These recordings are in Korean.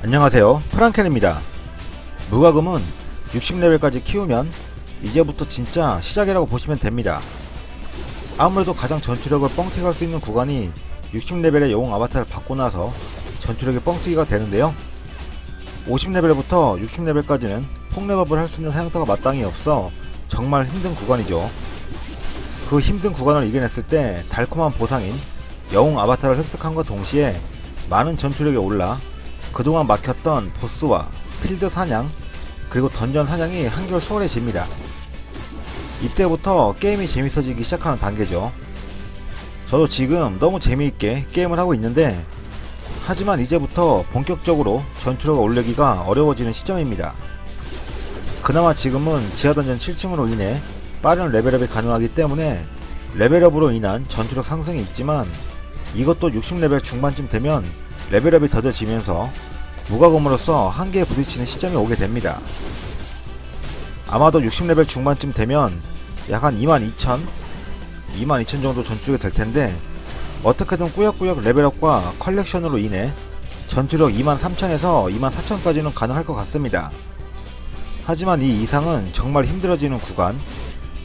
안녕하세요. 프랑켄입니다. 무과금은 60레벨까지 키우면 이제부터 진짜 시작이라고 보시면 됩니다. 아무래도 가장 전투력을 뻥튀기할 수 있는 구간이 60레벨의 영웅 아바타를 받고 나서 전투력이 뻥튀기가 되는데요. 50레벨부터 60레벨까지는 폭레버블 할수 있는 사용타가 마땅히 없어 정말 힘든 구간이죠. 그 힘든 구간을 이겨냈을 때 달콤한 보상인 영웅 아바타를 획득함과 동시에 많은 전투력이 올라 그동안 막혔던 보스와 필드 사냥 그리고 던전 사냥이 한결 수월해집니다. 이때부터 게임이 재밌어지기 시작하는 단계죠. 저도 지금 너무 재미있게 게임을 하고 있는데 하지만 이제부터 본격적으로 전투력을 올리기가 어려워지는 시점입니다. 그나마 지금은 지하 던전 7층으로 인해 빠른 레벨업이 가능하기 때문에 레벨업으로 인한 전투력 상승이 있지만 이것도 60레벨 중반쯤 되면 레벨업이 더뎌지면서 무과금으로서 한계에 부딪히는 시점이 오게 됩니다. 아마도 60레벨 중반쯤 되면 약 한 22,000, 22,000 정도 전투력이 될 텐데 어떻게든 꾸역꾸역 레벨업과 컬렉션으로 인해 전투력 23,000에서 24,000까지는 가능할 것 같습니다. 하지만 이 이상은 정말 힘들어지는 구간,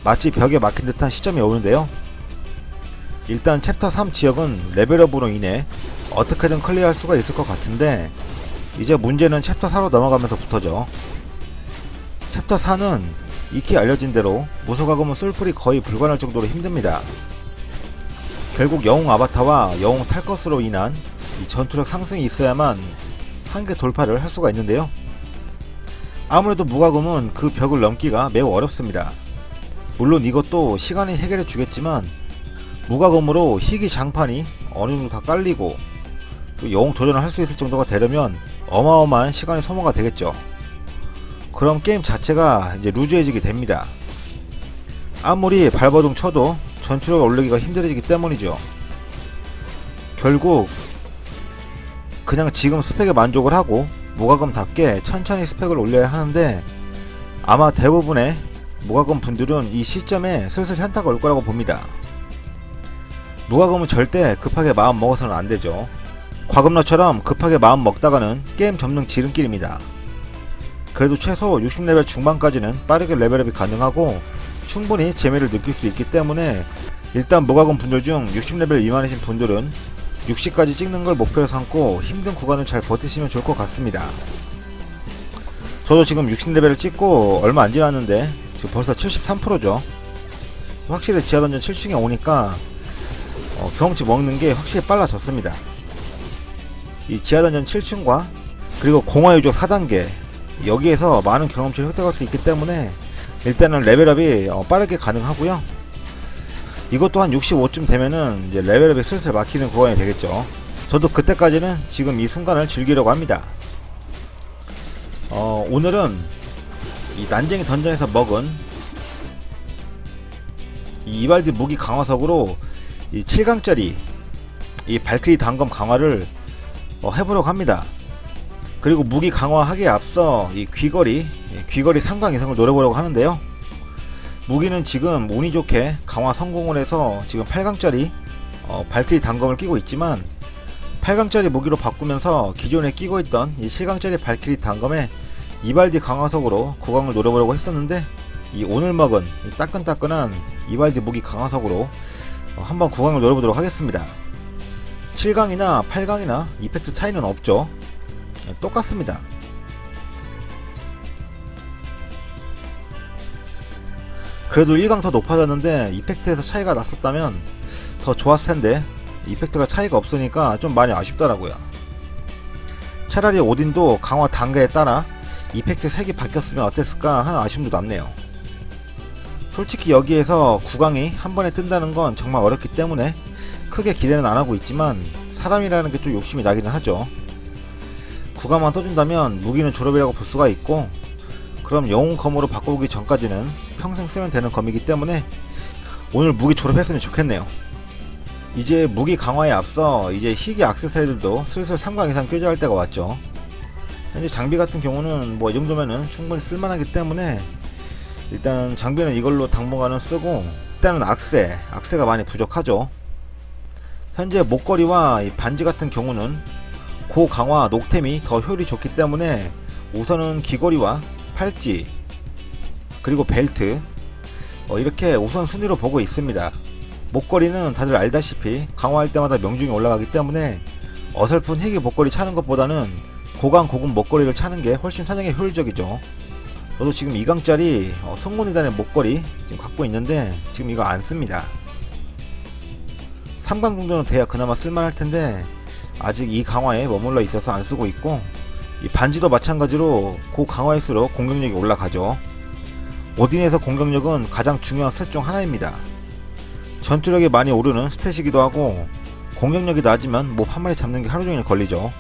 마치 벽에 막힌 듯한 시점이 오는데요. 일단 챕터 3 지역은 레벨업으로 인해 어떻게든 클리어할 수가 있을 것 같은데 이제 문제는 챕터 4로 넘어가면서부터죠. 챕터 4는 익히 알려진 대로 무소가금은 솔플이 거의 불가능할 정도로 힘듭니다. 결국 영웅 아바타와 영웅 탈 것으로 인한 이 전투력 상승이 있어야만 한계 돌파를 할 수가 있는데요. 아무래도 무과금은 그 벽을 넘기가 매우 어렵습니다. 물론 이것도 시간이 해결해 주겠지만 무과금으로 희귀 장판이 어느 정도 다 깔리고 또 영웅 도전을 할 수 있을 정도가 되려면 어마어마한 시간이 소모가 되겠죠. 그럼 게임 자체가 이제 루즈해지게 됩니다. 아무리 발버둥 쳐도 전투력을 올리기가 힘들어지기 때문이죠. 결국 그냥 지금 스펙에 만족을 하고 무과금답게 천천히 스펙을 올려야 하는데 아마 대부분의 무과금 분들은 이 시점에 슬슬 현타가 올 거라고 봅니다. 무과금은 절대 급하게 마음 먹어서는 안 되죠. 과금러처럼 급하게 마음 먹다가는 게임 접는 지름길입니다. 그래도 최소 60레벨 중반까지는 빠르게 레벨업이 가능하고 충분히 재미를 느낄 수 있기 때문에 일단 무과금 분들 중 60레벨 미만이신 분들은 60까지 찍는 걸 목표로 삼고 힘든 구간을 잘 버티시면 좋을 것 같습니다. 저도 지금 60레벨을 찍고 얼마 안 지났는데 지금 벌써 73%죠. 확실히 지하던전 7층에 오니까 어, 경험치 먹는 게 확실히 빨라졌습니다. 이 지하던전 7층과 그리고 공화유적 4단계 여기에서 많은 경험치를 획득할 수 있기 때문에 일단은 레벨업이 어, 빠르게 가능하고요. 이것도 한 65쯤 되면은 이제 레벨업이 슬슬 막히는 구간이 되겠죠. 저도 그때까지는 지금 이 순간을 즐기려고 합니다. 어, 오늘은 이 난쟁이 던전에서 먹은 이 이발디 무기 강화석으로 이 7강짜리 이 발키리 단검 강화를 어, 해보려고 합니다. 그리고 무기 강화하기에 앞서 이 귀걸이, 이 귀걸이 3강 이상을 노려보려고 하는데요. 무기는 지금 운이 좋게 강화 성공을 해서 지금 8강짜리 어, 발키리 단검을 끼고 있지만 8강짜리 무기로 바꾸면서 기존에 끼고 있던 이 7강짜리 발키리 단검에 이발디 강화석으로 구강을 노려보려고 했었는데 이 오늘 먹은 이 따끈따끈한 이발디 무기 강화석으로 어, 한번 구강을 노려보도록 하겠습니다. 7강이나 8강이나 이펙트 차이는 없죠. 예, 똑같습니다. 그래도 1강 더 높아졌는데 이펙트에서 차이가 났었다면 더 좋았을 텐데 이펙트가 차이가 없으니까 좀 많이 아쉽더라고요. 차라리 오딘도 강화 단계에 따라 이펙트 색이 바뀌었으면 어땠을까 하는 아쉬움도 남네요. 솔직히 여기에서 9강이 한 번에 뜬다는 건 정말 어렵기 때문에 크게 기대는 안 하고 있지만 사람이라는 게 좀 욕심이 나기는 하죠. 9강만 떠준다면 무기는 졸업이라고 볼 수가 있고 그럼 영웅 검으로 바꾸기 전까지는 평생 쓰면 되는 검이기 때문에 오늘 무기 졸업했으면 좋겠네요. 이제 무기 강화에 앞서 이제 희귀 악세사리들도 슬슬 3강 이상 껴줘야 할 때가 왔죠. 현재 장비 같은 경우는 뭐 이 정도면은 충분히 쓸만하기 때문에 일단 장비는 이걸로 당분간은 쓰고 일단은 악세, 악세가 많이 부족하죠. 현재 목걸이와 이 반지 같은 경우는 고 강화 녹템이 더 효율이 좋기 때문에 우선은 귀걸이와 팔찌 그리고 벨트 어, 이렇게 우선 순위로 보고 있습니다. 목걸이는 다들 알다시피 강화할 때마다 명중이 올라가기 때문에 어설픈 희귀 목걸이 차는 것보다는 고강 고급 목걸이를 차는 게 훨씬 사냥에 효율적이죠. 저도 지금 2강짜리 어, 성곤이단의 목걸이 지금 갖고 있는데 지금 이거 안 씁니다. 3강 정도는 돼야 그나마 쓸만할 텐데 아직 이 강화에 머물러 있어서 안 쓰고 있고 이 반지도 마찬가지로 고 강화일수록 공격력이 올라가죠. 오딘에서 공격력은 가장 중요한 스탯 중 하나입니다. 전투력이 많이 오르는 스탯이기도 하고 공격력이 낮으면 몹 한 마리 잡는 게 하루 종일 걸리죠.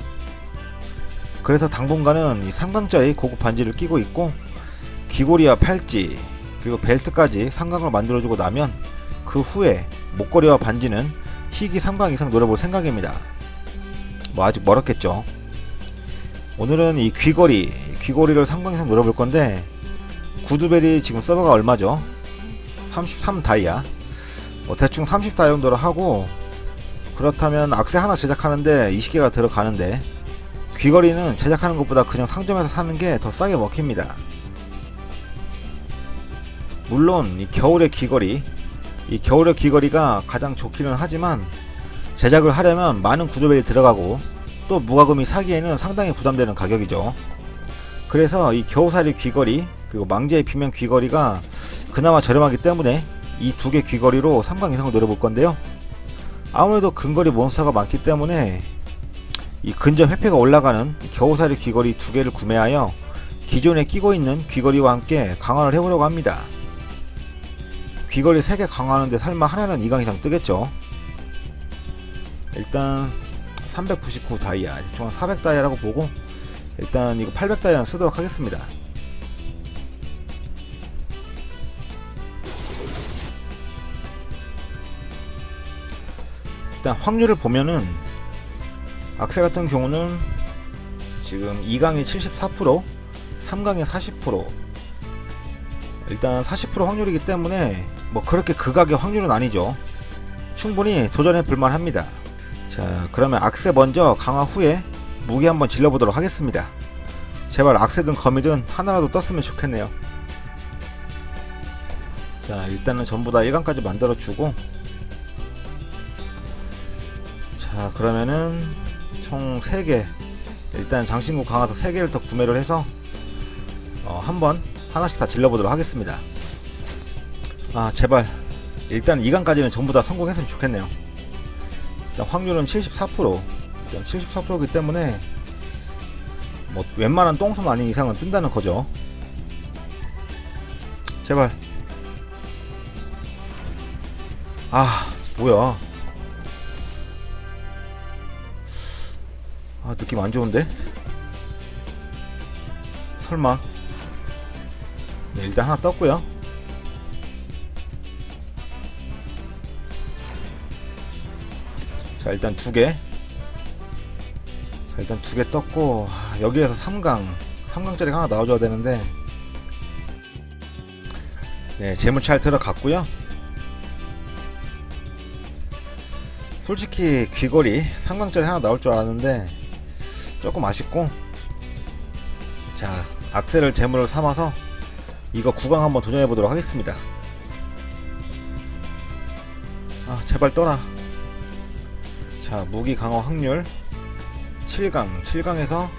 그래서 당분간은 이 3강짜리 고급 반지를 끼고 있고 귀고리와 팔찌 그리고 벨트까지 상강을 만들어주고 나면 그 후에 목걸이와 반지는 희귀 3강 이상 노려볼 생각입니다. 뭐 아직 멀었겠죠. 오늘은 이 귀걸이, 귀걸이를 3강 이상 노려볼 건데 구두벨이 지금 서버가 얼마죠? 33 다이아. 뭐 대충 30 다이아 정도로 하고 그렇다면 악세 하나 제작하는데 20개가 들어가는데 귀걸이는 제작하는 것보다 그냥 상점에서 사는 게 더 싸게 먹힙니다. 물론 이 겨울의 귀걸이, 이 겨울의 귀걸이가 가장 좋기는 하지만 제작을 하려면 많은 구조벨이 들어가고 또 무과금이 사기에는 상당히 부담되는 가격이죠. 그래서 이 겨우살이 귀걸이 그리고 망제의 비면 귀걸이가 그나마 저렴하기 때문에 이 두 개 귀걸이로 3강 이상을 노려볼 건데요. 아무래도 근거리 몬스터가 많기 때문에 이 근접 회피가 올라가는 겨우살이 귀걸이 두 개를 구매하여 기존에 끼고 있는 귀걸이와 함께 강화를 해보려고 합니다. 귀걸이 3개 강화하는데 설마 하나는 2강 이상 뜨겠죠? 일단 399 다이아, 총 400 다이아라고 보고 일단 이거 800 다이아는 쓰도록 하겠습니다. 일단 확률을 보면은 악세 같은 경우는 지금 2강이 74%, 3강이 40%. 일단 40% 확률이기 때문에 뭐 그렇게 극악의 확률은 아니죠. 충분히 도전해 볼만 합니다. 자, 그러면 악세 먼저 강화 후에 무기 한번 질러보도록 하겠습니다. 제발 악세든 거미든 하나라도 떴으면 좋겠네요. 자, 일단은 전부 다 1강까지 만들어주고 자, 그러면은 총 3개 일단 장신구 강화석 3개를 더 구매를 해서 어, 한번 하나씩 다 질러보도록 하겠습니다. 아, 제발 일단 2강까지는 전부 다 성공했으면 좋겠네요. 일단 확률은 74% 일단 74%이기 때문에 뭐 웬만한 똥손 아닌 이상은 뜬다는 거죠. 제발. 아 뭐야? 아 느낌 안 좋은데? 설마? 네, 일단 하나 떴고요. 자 일단 두 개. 자 일단 두 개 떴고 아, 여기에서 3강. 3강짜리 하나 나와줘야 되는데. 네 재물 잘 들어갔고요. 솔직히 귀걸이 3강짜리 하나 나올 줄 알았는데 조금 아쉽고. 자 악셀을 재물을 삼아서 이거 9강 한번 도전해 보도록 하겠습니다. 아 제발 떠라 자 무기 강화 확률. 7강 7강에서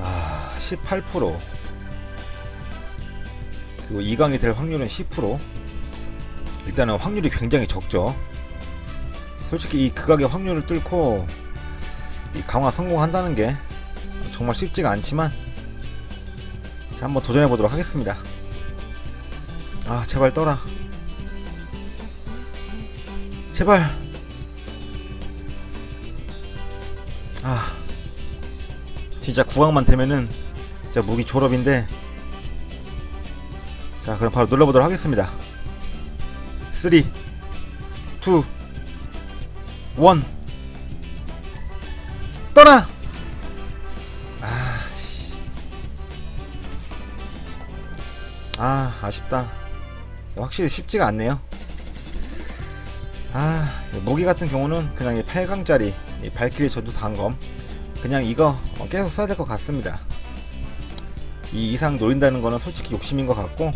아, 18% 그리고 2강이 될 확률은 10% 일단은 확률이 굉장히 적죠. 솔직히 이 극악의 확률을 뚫고 이 강화 성공한다는 게 정말 쉽지가 않지만 자, 한번 도전해 보도록 하겠습니다. 아 제발 떠라. 제발 아 진짜 구강만 되면은 진짜 무기 졸업인데 자 그럼 바로 눌러보도록 하겠습니다. 3 2 1 떠나! 아씨. 아 아쉽다. 확실히 쉽지가 않네요. 아 무기 같은 경우는 그냥 이 8강짜리 이 발키리 전투 단검. 그냥 이거 어, 계속 써야 될 것 같습니다. 이 이상 노린다는 거는 솔직히 욕심인 것 같고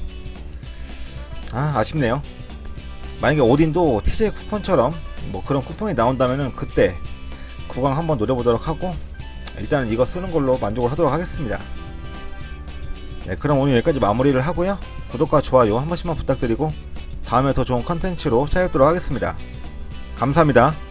아 아쉽네요. 만약에 오딘도 TJ 쿠폰처럼 뭐 그런 쿠폰이 나온다면은 그때 구강 한번 노려보도록 하고 일단은 이거 쓰는 걸로 만족을 하도록 하겠습니다. 네 그럼 오늘 여기까지 마무리를 하고요. 구독과 좋아요 한 번씩만 부탁드리고 다음에 더 좋은 컨텐츠로 찾아뵙도록 하겠습니다. 감사합니다